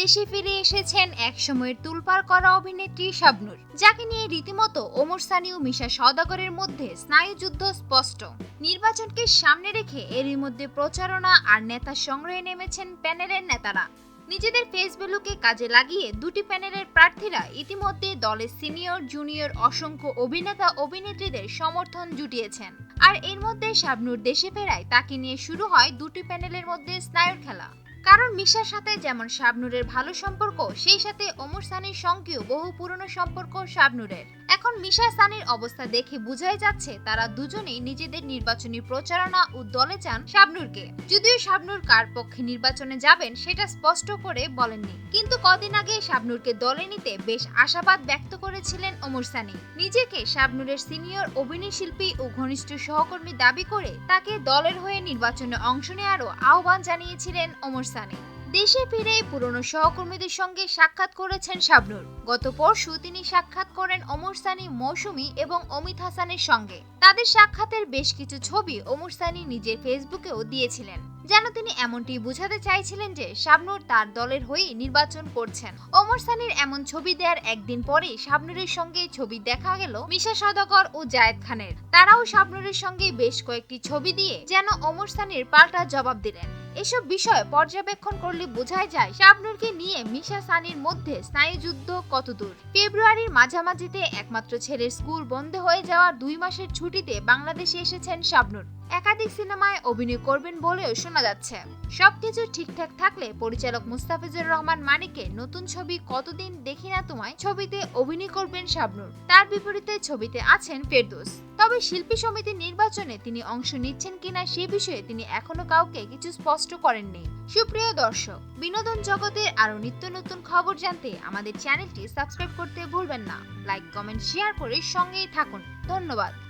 দেশে ফিরে এসেছেন একসময়ের তুলপার করা অভিনেত্রী শাবনূর, যাকে নিয়ে রীতিমতো ওমর সানি ও মিশা সওদাগরের মধ্যে স্নায়ুযুদ্ধ স্পষ্ট। নির্বাচনকে সামনে রেখে এরই মধ্যে প্রচারণা আর নেতা সংগ্রহে নেমেছেন প্যানেলের নেতারা। নিজেদের ফেস ভ্যালুকে কাজে লাগিয়ে দুটি প্যানেলের প্রার্থীরা ইতিমধ্যে দলের সিনিয়র, জুনিয়র, অসংখ্য অভিনেতা, অভিনেত্রীদের সমর্থন জুটিয়েছেন। আর এর মধ্যে শাবনূর দেশে ফেরায় তাকে নিয়ে শুরু হয় দুটি প্যানেলের মধ্যে স্নায়ুর খেলা। কারণ মিশার সাথে যেমন শাবনুরের ভালো সম্পর্ক, সেই সাথে ওমর সানির সঙ্গেও বহু পুরনো সম্পর্ক শাবনুরের। এখন মিশা সানির অবস্থা দেখে বোঝাই যাচ্ছে তারা দুজনেই নিজেদের নির্বাচনী প্রচারণা ও দলে চান শাবনুরকে। যদিও শাবনুর কার পক্ষে নির্বাচনে যাবেন সেটা স্পষ্ট করে বলেননি। কিন্তু কদিন আগে শাবনুরকে দলে নিতে বেশ আশাবাদ ব্যক্ত করেছিলেন ওমর সানি। নিজেকে শাবনুরের সিনিয়র অভিনয় শিল্পী ও ঘনিষ্ঠ সহকর্মী দাবি করে তাকে দলের হয়ে নির্বাচনে অংশ নেওয়ারও আহ্বান জানিয়েছিলেন ওমর সানি দেশে ফিরে পুরনো সহকর্মীদের সঙ্গে সাক্ষাৎ করেছেন শাবনুর। গত পরশু তিনি সাক্ষাৎ করেন অমর সানি মৌসুমি এবং অমিত হাসানের সঙ্গে। তাদের সাক্ষাতের বেশ কিছু ছবি অমর সানি নিজের ফেসবুকেও দিয়েছিলেন। যেন তিনি এমনটি বোঝাতে চাইছিলেন যে শাবনুর তার দলের হয়েই নির্বাচন করছেন। ওমর সানির এমন ছবি দেওয়ার একদিন পরে শাবনুরের সঙ্গে ছবি দেখা গেল মিশা সদাগর ও জায়েদ খানের। তারাও শাবনুরের সঙ্গে বেশ কয়েকটি ছবি দিয়ে যেন ওমর সানির পাল্টা জবাব দিলেন। এসব বিষয় পর্যবেক্ষণ করলে বোঝাই যায় শাবনুরকে নিয়ে মিশা সানির মধ্যে স্নায়ুযুদ্ধ কতদূর। ফেব্রুয়ারির মাঝামাঝিতে একমাত্র ছেলের স্কুল বন্ধ হয়ে যাওয়ার দুই মাসের ছুটিতে বাংলাদেশে এসেছেন শাবনুর। একাধিক সিনেমায় অভিনয় করবেন বলেও শোনা যাচ্ছে। সবকিছু ঠিকঠাক থাকলে পরিচালক মুস্তাফিজুর রহমান মানিকে নতুন ছবি কতদিন দেখি না তোমায় ছবিতে অভিনয় করবেন শাবনুর। তার বিপরীতে ছবিতে আছেন ফেরদৌস। তবে শিল্পী সমিতি নির্বাচনে তিনি অংশ নিচ্ছেন কিনা সে বিষয়ে তিনি এখনও কাউকে কিছু স্পষ্ট করেননি। সুপ্রিয় দর্শক, বিনোদন জগতের আরও নিত্য নতুন খবর জানতে আমাদের চ্যানেলটি সাবস্ক্রাইব করতে ভুলবেন না। লাইক, কমেন্ট, শেয়ার করে সঙ্গেই থাকুন। ধন্যবাদ।